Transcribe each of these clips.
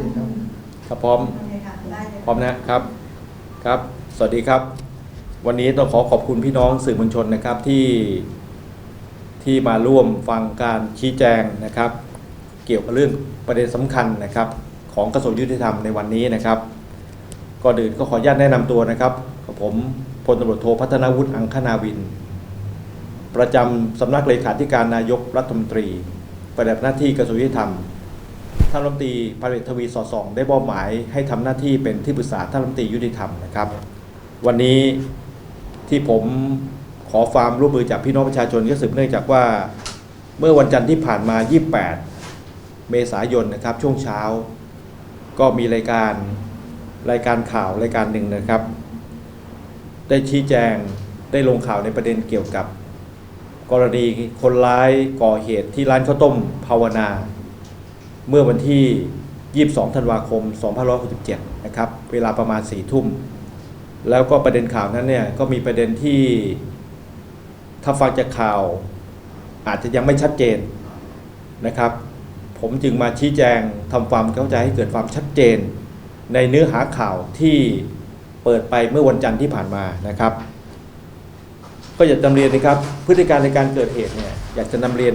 ชิญครับครับพร้อมโอเคค่ะได้เลยพร้อมนะครับ ครับ สวัสดีครับ วันนี้ต้องขอขอบคุณพี่น้องสื่อมวลชนนะครับที่ที่มาร่วมฟังการชี้แจงนะครับ เกี่ยวกับเรื่องประเด็นสำคัญนะครับ ของกระทรวงยุติธรรมในวันนี้นะครับก่อนอื่นก็ขออนุญาตแนะนำตัวนะครับกับผมพลตำรวจโทพัฒนาวุฒิอังคณาวิน ประจำสำนักเลขาธิการนายกรัฐมนตรีปฏิบัติหน้าที่กระทรวงยุติธรรม ท่านรัฐมนตรีพระเดชทวีสอดส่อง ได้มอบหมายให้ทำหน้าที่เป็นที่ปรึกษาท่านรัฐมนตรียุติธรรมนะครับ วันนี้ที่ผมขอความร่วมมือจากพี่น้องประชาชนก็สืบเนื่องจากว่าเมื่อวันจันทร์ที่ผ่านมา 28 เมษายนนะครับช่วงเช้า ก็มีรายการรายการข่าวรายการหนึ่งนะครับ ได้ชี้แจงได้ลงข่าวในประเด็นเกี่ยวกับ กรณีคนร้ายก่อเหตุที่ร้านข้าวต้มภาวนา เมื่อวันที่ 22 ธันวาคม 2567 นะครับ เวลาประมาณ 4 ทุ่ม แล้วก็ประเด็นข่าวนั้นเนี่ย ก็มีประเด็นที่ถ้าฟังจากข่าว อาจจะยังไม่ชัดเจนนะครับ ผมจึงมาชี้แจงทำความเข้าใจให้เกิดความชัดเจน ในเนื้อหาข่าวที่เปิดไปเมื่อวันจันทร์ที่ผ่านมานะครับ ก็อยากนำเรียนนะครับ พฤติการในการเกิดเหตุเนี่ยอยากจะนำเรียน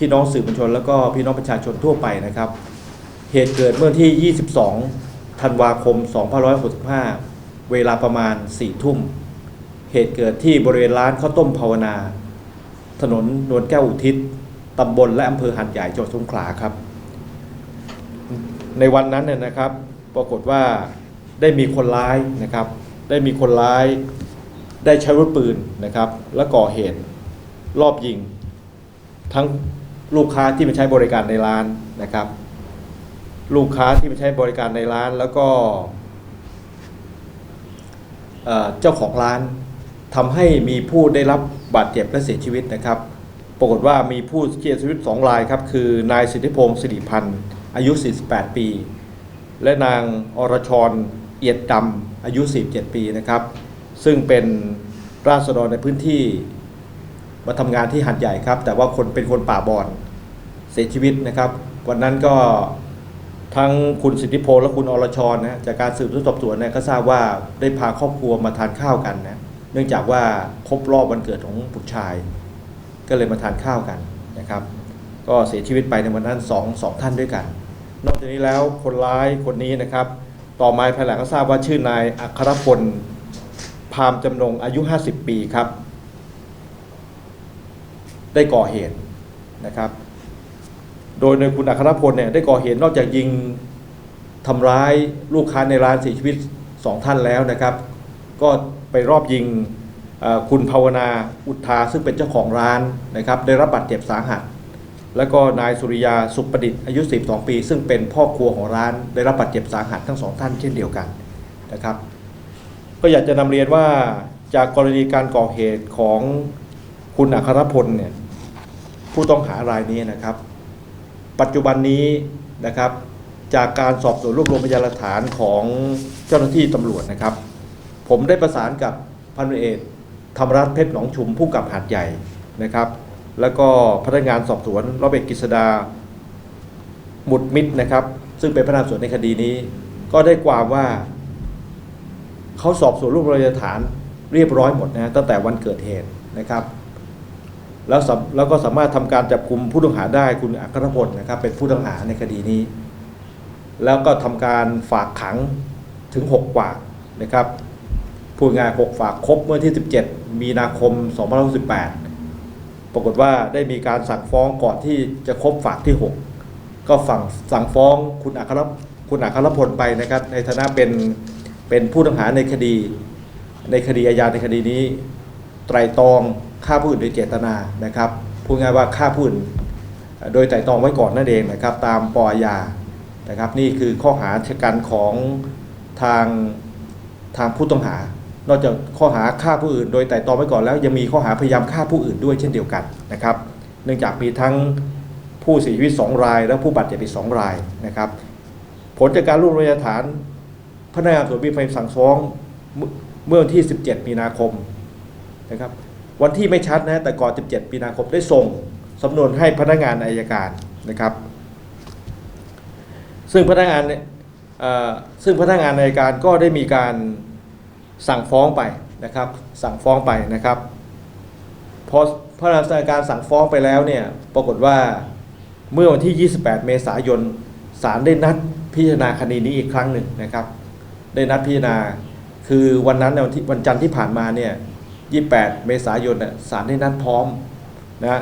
พี่น้องสื่อมวลชน แล้วก็พี่น้องประชาชนทั่วไปนะครับ เหตุเกิดเมื่อที่ 22 ธันวาคม 2565 เวลาประมาณ 4 ทุ่ม เหตุเกิดที่บริเวณร้านข้าวต้มภาวนา ถนนนวลแก้วอุทิศตำบลและอำเภอหันใหญ่จังหวัดสงขลาครับ ในวันนั้นเนี่ยนะครับ ปรากฏว่าได้มีคนร้ายนะครับ ได้มีคนร้ายได้ใช้วุธปืนนะครับ และก่อเหตุรอบยิงทั้ง ลูกค้าที่มาใช้บริการในร้านนะครับ ลูกค้าที่มาใช้บริการในร้านแล้วก็เจ้าของร้านทำให้มีผู้ได้รับบาดเจ็บและเสียชีวิตนะครับ ปรากฏว่ามีผู้เสียชีวิต2รายครับ คือนายสิทธิพงศ์สิริพันธ์อายุ 48 ปี และนางอรชรเอียดดำอายุ 47 ปีนะครับ ซึ่งเป็นราษฎรในพื้นที่ มาทำงานที่หัดใหญ่ครับ แต่ว่าคนเป็นคนป่าบอนเสียชีวิตนะครับ วันนั้นก็ทั้งคุณสิทธิพงศ์และคุณอรชรนะจากการสืบสวนสอบสวนเนี่ยก็ทราบว่าได้พาครอบครัวมาทานข้าวกันนะเนื่องจากว่าครบรอบวันเกิดของบุตรชาย ก็เลยมาทานข้าวกันนะครับ ก็เสียชีวิตไปในวันนั้นสองสองท่านด้วยกัน นอกจากนี้แล้วคนร้ายคนนี้นะครับ ต่อมาภายหลังก็ทราบว่าชื่อนายอัครพลพามจำนงอายุ 50 ปีครับ ได้ก่อเหตุนะครับ โดยในคุณอัครพลเนี่ยได้ก่อเหตุนอกจากยิงทำร้ายลูกค้าในร้านเสียชีวิตสองท่านแล้วนะครับ ก็ไปรอบยิงคุณภาวนาอุทาซึ่งเป็นเจ้าของร้านนะครับ ได้รับบาดเจ็บสาหัส แล้วก็นายสุริยาสุประดิษฐ์อายุ 12 ปี ซึ่งเป็นพ่อครัวของร้าน ได้รับบาดเจ็บสาหัสทั้งสองท่านเช่นเดียวกันนะครับ ก็อยากจะนำเรียนว่าจากกรณีการก่อเหตุของคุณอัครพลเนี่ย ผู้ต้องหารายนี้นะครับ ปัจจุบันนี้นะครับ จากการสอบสวนรวบรวมพยานหลักฐานของเจ้าหน้าที่ตำรวจนะครับ ผมได้ประสานกับพันวจเอกธรรมรัตน์เพชรหนองชุมผู้กับหาดใหญ่นะครับ แล้วก็พนักงานสอบสวนรอยเอกกฤษดาหมุดมิตรนะครับ ซึ่งเป็นพนักงานสอบสวนในคดีนี้ ก็ได้ความว่าเขาสอบสวนรวบรวมพยานหลักฐานเรียบร้อยหมดนะตั้งแต่วันเกิดเหตุนะครับ แล้วแล้วก็สามารถทำการจับคุมผู้ต้องหาได้คุณอัครพลนะครับเป็นผู้ต้องหาในคดีนี้ แล้วก็ทำการฝากขังถึง 6 ฝากนะครับพูดง่าย6ฝากครบเมื่อที่ 17 มีนาคม2568ปรากฏว่าได้มีการสั่งฟ้องก่อนที่จะครบฝากที่ 6 ก็ฝั่งสั่งฟ้องคุณอัครคุณอัครพลไปนะครับในฐานะเป็นเป็นผู้ต้องหาในคดี ในคดีอาญาในคดีนี้ ไตรตรอง ฆ่าผู้อื่นโดยเจตนานะครับพูดง่ายว่าฆ่าผู้อื่นโดยไตรตรองไว้ก่อนนั่นเองนะครับ ตามปออาญานะครับนี่คือข้อหาชะกันของทางทางผู้ต้องหา นอกจากข้อหาฆ่าผู้อื่น โดยไตรตรองไว้ก่อนแล้วยังมีข้อหาพยายามฆ่าผู้อื่นด้วยเช่นเดียวกันนะครับ เนื่องจากมีทั้งผู้เสียชีวิตสองราย และผู้บาดเจ็บอีกสองรายนะครับ ผลจากการรวบรวมพยานหลักฐานพนักงานสวนมีไฟสั่งฟ้องเมื่อเมื่อวันที่ 17 มีนาคมนะครับ วันที่ไม่ชัดนะแต่ก่อน 17มีนาคมได้ส่งสำนวนให้พนักงานอายการนะครับ ซึ่งพนักงานเนี่ยซึ่งพนักงานในการก็ได้มีการสั่งฟ้องไปนะครับ สั่งฟ้องไปนะครับพอพนักงานการสั่งฟ้องไปแล้วเนี่ยปรากฏว่าเมื่อวันที่ 28 เมษายนศาลได้นัดพิจารณาคดีนี้อีกครั้งหนึ่งนะครับ ได้นัดพิจารณาคือวันนั้นเนี่ยวันที่วันจันทร์ที่ผ่านมาเนี่ย 28 เมษายนน่ะศาลได้นัดพร้อมนะ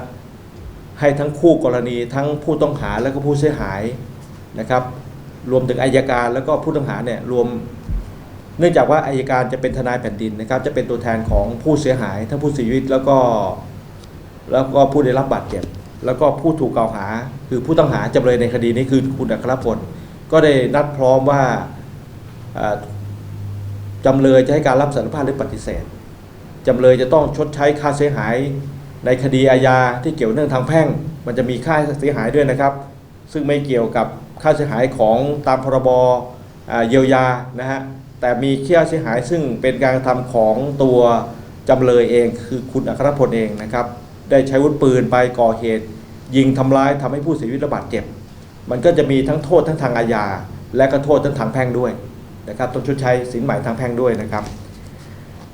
ให้ทั้งคู่กรณีทั้งผู้ต้องหาและก็ผู้เสียหายนะครับ รวมถึงอายการแล้วก็ผู้ต้องหาเนี่ยรวม เนื่องจากว่าอายการจะเป็นทนายแผ่นดินนะครับ จะเป็นตัวแทนของผู้เสียหาย ทั้งผู้เสียชีวิตแล้วก็แล้วก็ผู้ได้รับบาดเจ็บ แล้วก็ผู้ถูกกล่าวหา คือผู้ต้องหาจำเลยในคดีนี้คือคุณอัครพลก็ได้นัดพร้อมว่าจำเลยจะให้การรับสารภาพหรือปฏิเสธ จำเลยจะต้องชดใช้ค่าเสียหาย ในคดีอาญาที่เกี่ยวเนื่องทางแพ่ง มันจะมีค่าเสียหายด้วยนะครับ ซึ่งไม่เกี่ยวกับค่าเสียหายของตามพรบเยียวยานะฮะแต่มีค่าเสียหายซึ่งเป็นการกระทำของตัวจำเลยเองคือคุณอัครพลเองนะครับ ได้ใช้อาวุธปืนไปก่อเหตุ ยิงทำร้ายทำให้ผู้เสียชีวิตระบาดเจ็บ มันก็จะมีทั้งโทษทั้งทางอาญาและก็โทษทั้งทางแพ่งด้วยนะครับต้องชดใช้สินใหม่ทางแพ่งด้วยนะครับ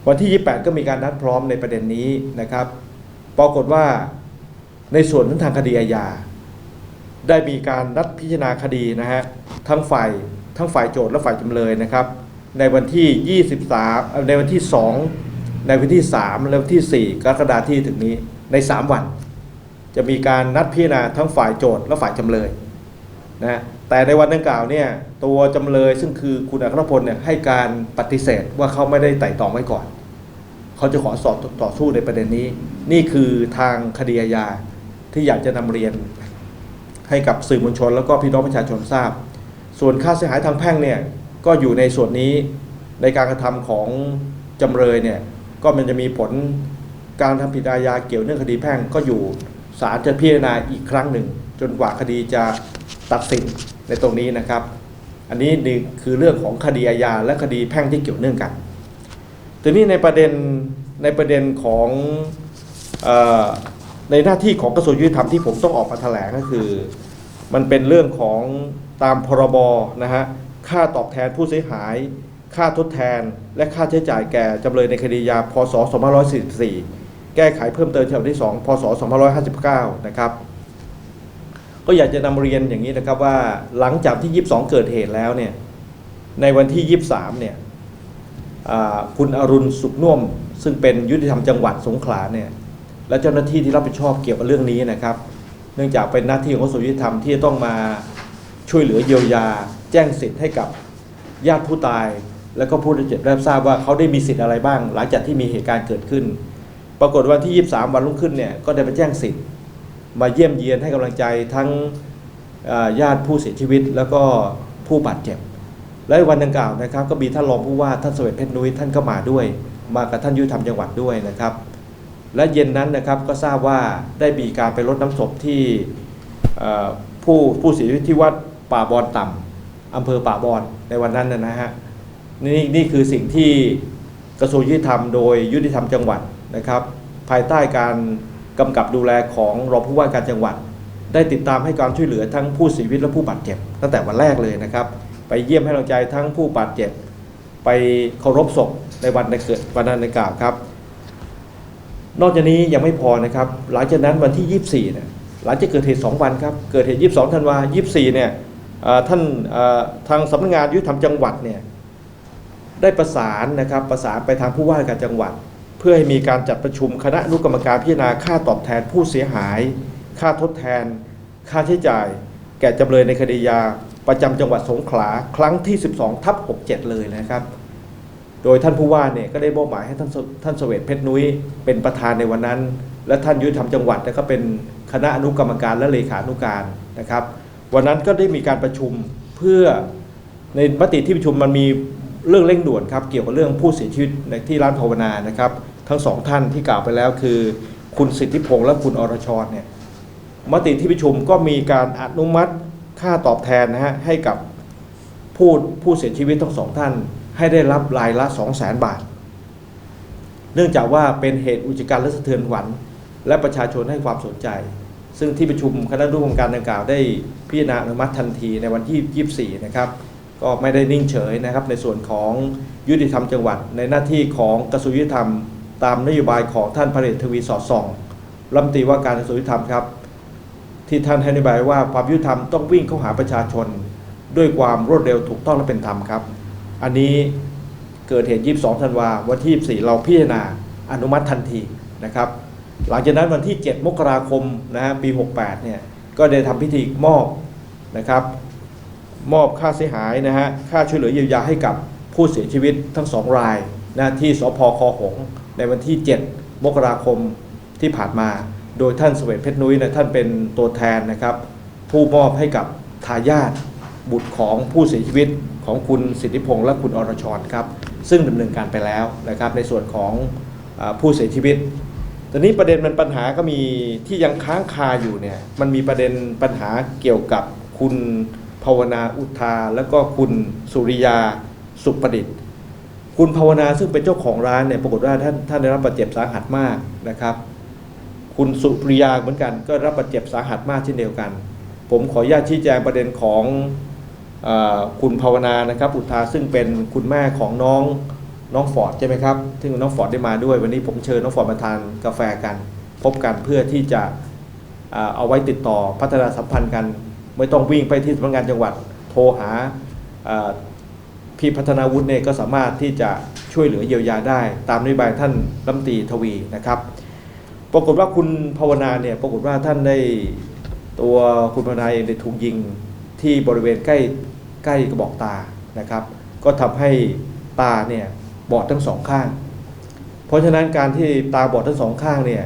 วันที่ 28 ก็มีการนัดพร้อมในประเด็นนี้นะครับปรากฏว่าในส่วนทั้งทางคดีอาญาได้มีการนัดพิจารณาคดีนะฮะทั้งฝ่ายทั้งฝ่ายโจทย์และฝ่ายจำเลยนะครับ ในวันที่ 23 ในวันที่ 2 ในวันที่ 3 และวันที่ 4 กรกฎาคมที่ถึงนี้ใน 3 วัน จะมีการนัดพิจารณาทั้งฝ่ายโจทย์และฝ่ายจำเลยนะแต่ในวันดังกล่าวเนี่ยตัวจำเลยซึ่งคือคุณอัครพลเนี่ยให้การปฏิเสธว่าเขาไม่ได้ไต่ตองไว้ก่อน เขาจะขอสอบต่อสู้ในประเด็นนี้ นี่คือทางคดีอาญาที่อยากจะนำเรียน ให้กับสื่อมวลชน แล้วก็พี่น้องประชาชนทราบ ส่วนค่าเสียหายทางแพ่งเนี่ยก็อยู่ในส่วนนี้ในการกระทำของจำเลยเนี่ยก็มันจะมีผลการทำผิดอาญาเกี่ยวเนื่องคดีแพ่งก็อยู่ศาลจะพิจารณาอีกครั้งหนึ่ง จนกว่าคดีจะตัดสินในตรงนี้นะครับ อันนี้คือเรื่องของคดีอาญาและคดีแพ่งที่เกี่ยวเนื่องกัน ทีนี้ในประเด็นในประเด็นของอในหน้าที่ของกระทรวงยุติธรรมที่ผมต้องออกมาแถลงก็คือ มันเป็นเรื่องของตามพรบนะฮะค่าตอบแทนผู้เสียหาย ค่าทดแทน และค่าใช้จ่ายแก่จำเลยในคดียาพศ2544 แก้ไขเพิ่มเติมฉบับที่ 2 พศ2559 นะครับ ก็อยากจะนำเรียนอย่างนี้นะครับว่าหลังจากที่ 22 เกิดเหตุแล้วเนี่ยในวันที่ 23 เนี่ย คุณอรุณสุขน่วม ซึ่งเป็นยุติธรรมจังหวัดสงขลาเนี่ยและเจ้าหน้าที่ที่รับผิดชอบเกี่ยวกับเรื่องนี้นะครับ เนื่องจากเป็นหน้าที่ของกระทรวงยุติธรรมที่จะต้องมาช่วยเหลือเยียวยา แจ้งสิทธิ์ให้กับญาติผู้ตาย แล้วก็ผู้ได้เจ็บได้ทราบว่าเขาได้มีสิทธิ์อะไรบ้าง หลังจากที่มีเหตุการณ์เกิดขึ้น ปรากฏวันที่ 23 วันรุ่งขึ้นเนี่ยก็ได้ไปแจ้งสิทธิ์ มาเยี่ยมเยียนให้กำลังใจทั้งญาติผู้เสียชีวิต แล้วก็ผู้บาดเจ็บ และวันดังกล่าวนะครับ ก็มีท่านรองผู้ว่าท่านสเสวตเพชรนุ้ยท่านก็มาด้วย มากับท่านยุติธรรมจังหวัดด้วยนะครับ และเย็นนั้นนะครับก็ทราบว่าได้มีการไปรดน้ำศพที่ผู้ผู้เสียชีวิตที่วัดป่าบอนต่ำอำเภอป่าบอนในวันนั้นนะฮะนี่นี่คือสิ่งที่กระทรวงยุติธรรมโดยยุติธรรมจังหวัดนะครับ ภายใต้การกำกับดูแลของรองผู้ว่าการจังหวัด ได้ติดตามให้การช่วยเหลือทั้งผู้เสียชีวิตและผู้บาดเจ็บตั้งแต่วันแรกเลยนะครับ ไปเยี่ยมให้กำลังใจทั้งผู้บาดเจ็บ ไปเคารพศพในวันในเกิดวันนั้นในกล่าวครับ นอกจากนี้ยังไม่พอนะครับ หลังจากนั้นวันที่ 24เนี่ยหลังจากเกิดเหตุ 2 วันครับ เกิดเหตุ 22ธันวา24เนี่ยเอ่อท่านทางสำนักงานยุติธรรมจังหวัดเนี่ยได้ประสานนะครับประสานไปทางผู้ว่าการจังหวัด เพื่อให้มีการจัดประชุมคณะอนุกรรมการพิจารณาค่าตอบแทนผู้เสียหาย ค่าทดแทน ค่าใช้จ่าย แก่จำเลยในคดียา ประจำจังหวัดสงขลาครั้งที่ 12ทับ67 เลยนะครับ โดยท่านผู้ว่าเนี่ยก็ได้มอบหมายให้ท่านท่านเสวตเพชรนุ้ยเป็นประธานในวันนั้น และท่านยุติธรรมจังหวัดก็เป็นคณะอนุกรรมการและเลขานุการนะครับ วันนั้นก็ได้มีการประชุมเพื่อในมติที่ประชุมมันมีเรื่องเร่งด่วนครับเกี่ยวกับเรื่องผู้เสียชีวิตในที่ร้านภาวนานะครับ ทั้งสองท่านที่กล่าวไปแล้วคือ คุณสิทธิพงษ์และคุณอรชรเนี่ยมติที่ประชุมก็มีการอนุมัติ ค่าตอบแทนนะฮะให้กับผู้ผู้เสียชีวิตทั้งสองท่าน ให้ได้รับรายละ 2 0 0แสนบาท เนื่องจากว่าเป็นเหตุอุกจการและสะเทือนขวัญและประชาชนให้ความสนใจ ซึ่งที่ประชุมคณะร่วมการดังกล่าวได้พิจารณาอนุมัติทันทีในวันที่24 นะครับ ก็ไม่ได้นิ่งเฉยนะครับ ในส่วนของยุติธรรมจังหวัด ในหน้าที่ของกระทรวงยุติธรรม ตามนโยบายของท่านพระเดชทวีสอดส่องรัฐมนตรีว่าการกระทรวงยุติธรรมครับ ที่ท่านให้นโยบายว่าความยุติธรรมต้องวิ่งเข้าหาประชาชน ด้วยความรวดเร็วถูกต้องและเป็นธรรมครับ อันนี้เกิดเหตุ 22 ธันวาวันที่ 24 เราพิจารณาอนุมัติทันทีนะครับ หลังจากนั้นวันที่ 7 มกราคมนะฮะปี 68 เนี่ยก็ได้ทำพิธีมอบนะครับ มอบค่าเสียหายนะฮะค่าช่วยเหลือเยียวยาให้กับผู้เสียชีวิตทั้งสองรายนะที่สพคอหงในวันที่ 7 มกราคมที่ผ่านมา โดยท่านสเสวตเพชรนุ้ยนะท่านเป็นตัวแทนนะครับ ผู้มอบให้กับทายาทบุตรของผู้เสียชีวิตของคุณสิทธิพงษ์และคุณอรชรครับ ซึ่งดำเนินการไปแล้วนะครับ ในส่วนของอผู้เสียชีวิตตอนนี้ประเด็นมันปัญหาก็มีที่ยังค้างคาอยู่เนี่ยมันมีประเด็นปัญหาเกี่ยวกับคุณภาวนาอุทา แล้วก็คุณสุริยาสุประดิษฐ์คุณภาวนาซึ่งเป็นเจ้าของร้านเนี่ยปรากฏว่าท่านท่านได้รับบาดเจ็บสาหัสมากนะครับ คุณสุปริยาเหมือนกัน ก็รับบาดเจ็บสาหัสมากเช่นเดียวกัน ผมขออนุญาตชี้แจงประเด็นของอคุณภาวนานะครับอุทาซึ่งเป็นคุณแม่ของน้องน้องฟอร์ดใช่ไหมครับซึ่งน้องฟอร์ดได้มาด้วย วันนี้ผมเชิญน้องฟอร์ดมาทานกาแฟกัน พบกันเพื่อที่จะเอาไว้ติดต่อพัฒนาสัมพันธ์กัน ไม่ต้องวิ่งไปที่สำนักงานจังหวัดโทรหาพี่พัฒนาวุฒิเนี่ยก็สามารถที่จะช่วยเหลือเยียวยาได้ ตามนโยบายท่านรัมตีทวีนะครับ ปรากฏว่าคุณภาวนาเนี่ยปรากฏว่าท่านได้ตัวคุณภาวนาเองได้ถูกยิงที่บริเวณใกล้ใกล้กระบอกตานะครับ ก็ทำให้ตาเนี่ยบอดทั้งสองข้าง เพราะฉะนั้นการที่ตาบอดทั้งสองข้างเนี่ย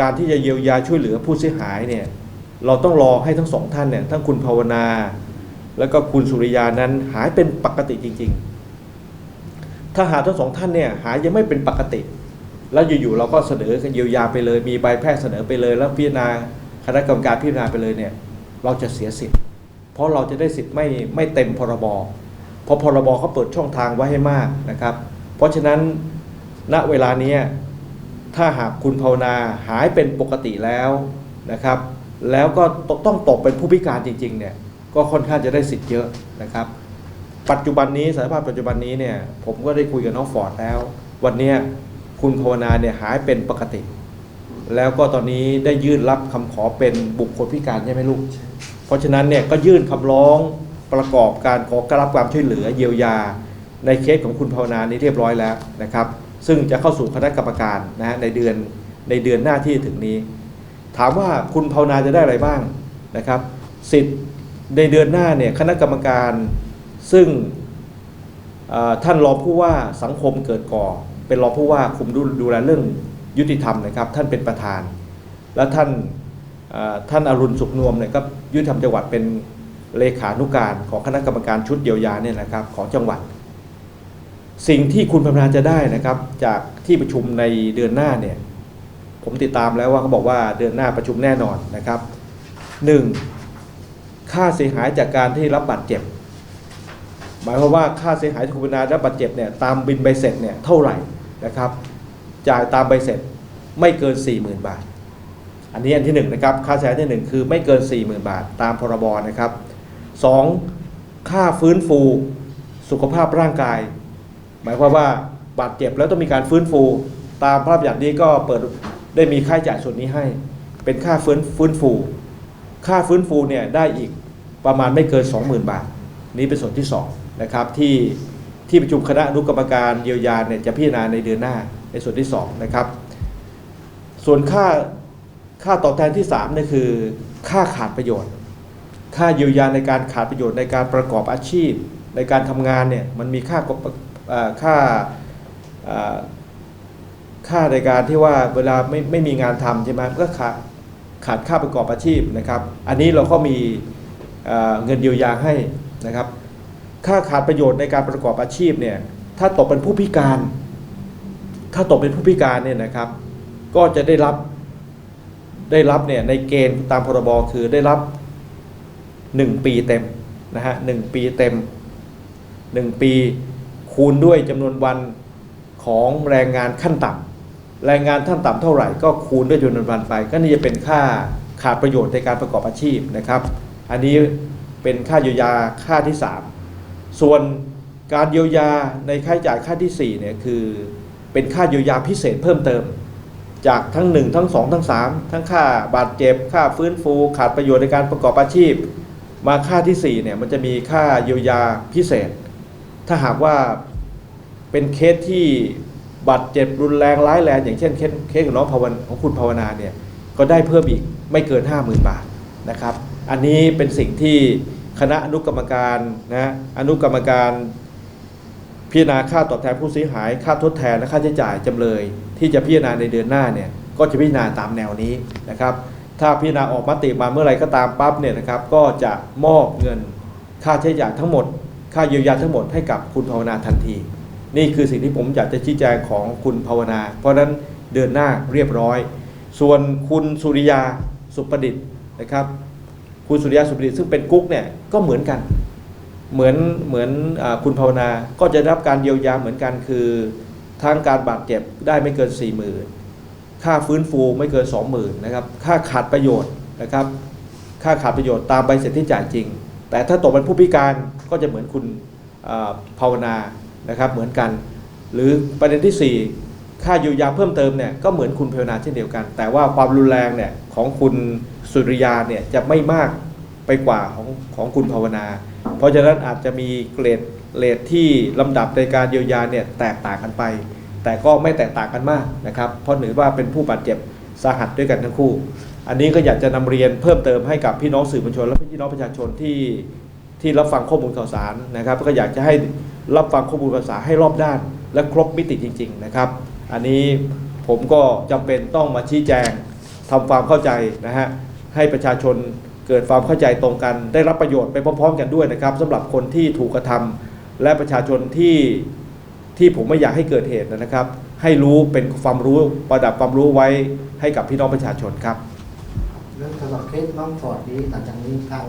การที่จะเยียวยาช่วยเหลือผู้เสียหายเนี่ยเราต้องรอให้ทั้งสองท่านเนี่ยทั้งคุณภาวนา แล้วก็คุณสุริยานั้นหายเป็นปกติจริง ๆ ถ้าหากทั้งสองท่านเนี่ยหายยังไม่เป็นปกติ แล้วอยู่ๆเราก็เสนอเยียวยาไปเลย มีใบแพทย์เสนอไปเลย แล้วพิจารณาคณะกรรมการพิจารณาไปเลยเนี่ยเราจะเสียสิทธิ์ เพราะเราจะได้สิทธิ์ไม่ไม่เต็มพรบเพราะพรบเขาเปิดช่องทางไว้ให้มากนะครับ เพราะฉะนั้นณเวลานี้ถ้าหากคุณภาวนาหายเป็นปกติแล้วนะครับ แล้วก็ต้องตกเป็นผู้พิการจริงๆเนี่ยก็ค่อนข้างจะได้สิทธิ์เยอะนะครับ ปัจจุบันนี้สถานภาพปัจจุบันนี้เนี่ยผมก็ได้คุยกับน้องฟอร์ดแล้ว วันเนี้ย คุณภาวนาเนี่ยหายเป็นปกติ แล้วก็ตอนนี้ได้ยื่นรับคำขอเป็นบุคคลพิการใช่ไหมลูก เพราะฉะนั้นเนี่ยก็ยื่นคำร้องประกอบการขอรับความช่วยเหลือเยียวยา ในเคสของคุณภาวนานี้เรียบร้อยแล้วนะครับ ซึ่งจะเข้าสู่คณะกรรมการนะฮะในเดือนในเดือนหน้าที่ถึงนี้ ถามว่าคุณภาวนาจะได้อะไรบ้างนะครับ สิทธิ์ในเดือนหน้าเนี่ยคณะกรรมการซึ่งท่านรองผู้ว่าสังคมเกิดก่อ เป็นรองผู้ว่าคุมดูดูแลเรื่องยุติธรรมนะครับ ท่านเป็นประธาน และท่านท่านอรุณสุขนวมเนี่ยก็ยุติธรรมจังหวัดเป็นเลขานุการของคณะกรรมการชุดเยียวยาเนี่ยนะครับของจังหวัด สิ่งที่คุณพำนาจะได้นะครับจากที่ประชุมในเดือนหน้าเนี่ยผมติดตามแล้วว่าเขาบอกว่าเดือนหน้าประชุมแน่นอนนะครับหนึ่งค่าเสียหายจากการที่รับบาดเจ็บ หมายความว่าค่าเสียหายที่คุณพนาได้รับบาดเจ็บเนี่ยตามบินใบเสร็จเนี่ยเท่าไหร่ นะครับ จ่ายตามใบเสร็จไม่เกิน 40,000 บาท อันนี้อันที่หนึ่งนะครับค่าเสียหายที่หนึ่งคือไม่เกิน 40,000 บาทตามพรบนะครับสองค่าฟื้นฟูสุขภาพร่างกาย หมายความว่าบาดเจ็บแล้วต้องมีการฟื้นฟู ตามพระราชบัญญัตินี้ก็เปิดได้มีค่าใช้จ่ายส่วนนี้ให้ เป็นค่าฟื้นฟื้นฟู ค่าฟื้นฟูเนี่ยได้อีกประมาณไม่เกิน 20,000 บาท นี่เป็นส่วนที่2นะครับที่ ที่ประชุมคณะอนุกรรมการเยียวยาเนี่ยจะพิจารณาในเดือนหน้าในส่วนที่ 2 นะครับ ส่วนค่าค่าตอบแทนที่3เนี่ยคือ ค่าขาดประโยชน์ ค่าเยียวยาในการขาดประโยชน์ในการประกอบอาชีพ ในการทำงานเนี่ยมันมีค่าค่าค่าในการที่ว่าเวลาไม่ไม่มีงานทำใช่ไหมก็ขาดขาดค่าประกอบอาชีพนะครับ อันนี้เราก็มีเงินเยียวยาให้นะครับ ค่าขาดประโยชน์ในการประกอบอาชีพเนี่ยถ้าตกเป็นผู้พิการ ถ้าตกเป็นผู้พิการเนี่ยนะครับ ก็จะได้รับได้รับเนี่ยในเกณฑ์ตามพรบคือได้รับ 1 ปีเต็มนะฮะหนึ่งปีเต็ม 1 ปีคูณด้วยจำนวนวันของแรงงานขั้นต่ำแรงงานขั้นต่ำเท่าไหร่ก็คูณด้วยจำนวนวันไป ก็นี่จะเป็นค่าขาดประโยชน์ในการประกอบอาชีพนะครับ อันนี้เป็นค่าเยียวยาค่าที่ 3 ส่วนการเยียวยาในค่าใช้จ่ายค่าที่4เนี่ยคือเป็นค่าเยียวยาพิเศษเพิ่มเติม จากทั้ง 1 ทั้ง 2 ทั้ง 3 ทั้งค่าบาดเจ็บ ค่าฟื้นฟู ขาดประโยชน์ในการประกอบอาชีพ มาค่าที่4เนี่ยมันจะมีค่าเยียวยาพิเศษ ถ้าหากว่าเป็นเคสที่บาดเจ็บรุนแรงร้ายแรงอย่างเช่นเคสเคสของน้องภาวนของคุณภาวนาเนี่ยก็ได้เพิ่มอีกไม่เกิน 50,000 บาทนะครับ อันนี้เป็นสิ่งที่ คณะอนุกรรมการนะอนุกรรมการพิจารณาค่าตอบแทนผู้เสียหาย ค่าทดแทนและค่าใช้จ่ายจำเลย ที่จะพิจารณาในเดือนหน้าเนี่ยก็จะพิจารณาตามแนวนี้นะครับ ถ้าพิจารณาออกมติมาเมื่อไรก็ตามปั๊บเนี่ยนะครับ ก็จะมอบเงินค่าใช้จ่ายทั้งหมด ค่าเยียวยาทั้งหมดให้กับคุณภาวนาทันที นี่คือสิ่งที่ผมอยากจะชี้แจงของคุณภาวนา เพราะฉะนั้นเดินหน้าเรียบร้อย ส่วนคุณสุริยาสุประดิษฐ์นะครับ คุณสุริยาสุปฏิซึ่งเป็นกุ๊กเนี่ยก็เหมือนกัน เหมือนเหมือนอคุณภาวนาก็จะได้รับการเยียวยาเหมือนกันคือทั้งการบาดเจ็บได้ไม่เกิน 4 0,000ค่าฟื้นฟูไม่เกิน 20,000นะครับค่าขาดประโยชน์นะครับค่าขาดประโยชน์ตามใบเสร็จที่จ่ายจริง แต่ถ้าตกเป็นผู้พิการก็จะเหมือนคุณภาวนานะครับเหมือนกัน หรือประเด็นที่ 4 ค่าเยียวยาเพิ่มเติมเนี่ยก็เหมือนคุณภาวนาเช่นเดียวกัน แต่ว่าความรุนแรงเนี่ยของคุณ สุริยาเนี่ยจะไม่มากไปกว่าของของคุณภาวนา เพราะฉะนั้นอาจจะมีเกรดเลทที่ลำดับในการเยียวยาเนี่ยแตกต่างกันไป แต่ก็ไม่แตกต่างกันมากนะครับ เพราะถือว่าเป็นผู้บาดเจ็บสาหัสด้วยกันทั้งคู่ อันนี้ก็อยากจะนำเรียนเพิ่มเติมให้กับพี่น้องสื่อมวลชน และพี่น้องประชาชนที่ที่รับฟังข้อมูลข่าวสารนะครับ ก็อยากจะให้รับฟังข้อมูลข่าวสารให้รอบด้าน และครบมิติจริง ๆนะครับ อันนี้ผมก็จำเป็นต้องมาชี้แจงทำความเข้าใจนะฮะ ให้ประชาชนเกิดความเข้าใจตรงกัน ได้รับประโยชน์ไปพร้อม ๆ กันด้วยนะครับสำหรับคนที่ถูกกระทำและประชาชนที่ที่ผมไม่อยากให้เกิดเหตุนะครับ ให้รู้เป็นความรู้ประดับความรู้ไว้ให้กับพี่น้องประชาชนครับ เรื่องสำหรับเคสน้องฟอร์ดนี้หลังจากนี้ทาง